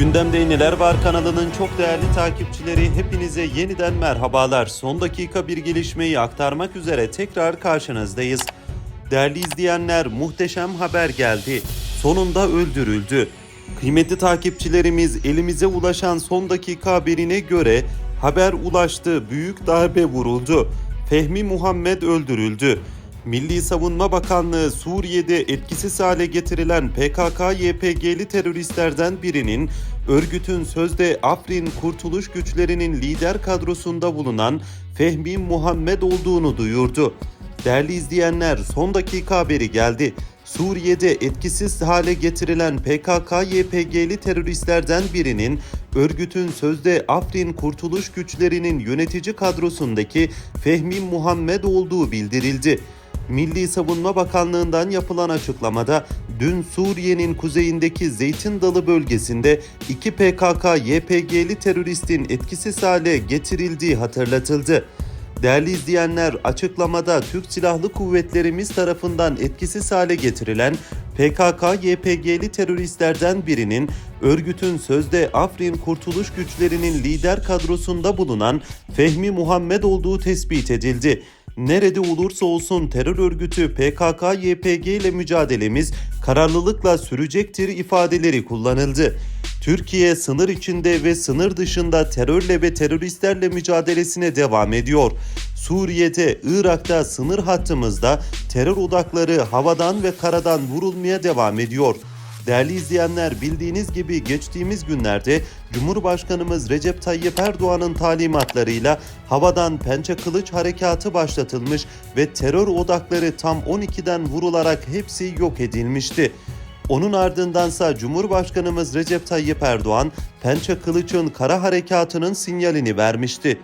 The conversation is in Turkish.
Gündemde Neler Var kanalının çok değerli takipçileri hepinize yeniden merhabalar. Son dakika bir gelişmeyi aktarmak üzere tekrar karşınızdayız. Değerli izleyenler muhteşem haber geldi. Sonunda öldürüldü. Kıymetli takipçilerimiz elimize ulaşan son dakika haberine göre haber ulaştı. Büyük darbe vuruldu. Fehmi Muhammed öldürüldü. Milli Savunma Bakanlığı Suriye'de etkisiz hale getirilen PKK-YPG'li teröristlerden birinin örgütün sözde Afrin Kurtuluş Güçlerinin lider kadrosunda bulunan Fehmi Muhammed olduğunu duyurdu. Değerli izleyenler son dakika haberi geldi. Suriye'de etkisiz hale getirilen PKK-YPG'li teröristlerden birinin örgütün sözde Afrin Kurtuluş Güçlerinin yönetici kadrosundaki Fehmi Muhammed olduğu bildirildi. Milli Savunma Bakanlığı'ndan yapılan açıklamada dün Suriye'nin kuzeyindeki Zeytin Dalı bölgesinde iki PKK-YPG'li teröristin etkisiz hale getirildiği hatırlatıldı. Değerli izleyenler açıklamada Türk Silahlı Kuvvetlerimiz tarafından etkisiz hale getirilen PKK-YPG'li teröristlerden birinin örgütün sözde Afrin Kurtuluş Güçlerinin lider kadrosunda bulunan Fehmi Muhammed olduğu tespit edildi. Nerede olursa olsun terör örgütü PKK-YPG ile mücadelemiz kararlılıkla sürecektir ifadeleri kullanıldı. Türkiye sınır içinde ve sınır dışında terörle ve teröristlerle mücadelesine devam ediyor. Suriye'de, Irak'ta sınır hattımızda terör odakları havadan ve karadan vurulmaya devam ediyor. Değerli izleyenler bildiğiniz gibi geçtiğimiz günlerde Cumhurbaşkanımız Recep Tayyip Erdoğan'ın talimatlarıyla havadan pençe kılıç harekatı başlatılmış ve terör odakları tam 12'den vurularak hepsi yok edilmişti. Onun ardındansa Cumhurbaşkanımız Recep Tayyip Erdoğan Pençe Kılıç'ın kara harekatının sinyalini vermişti.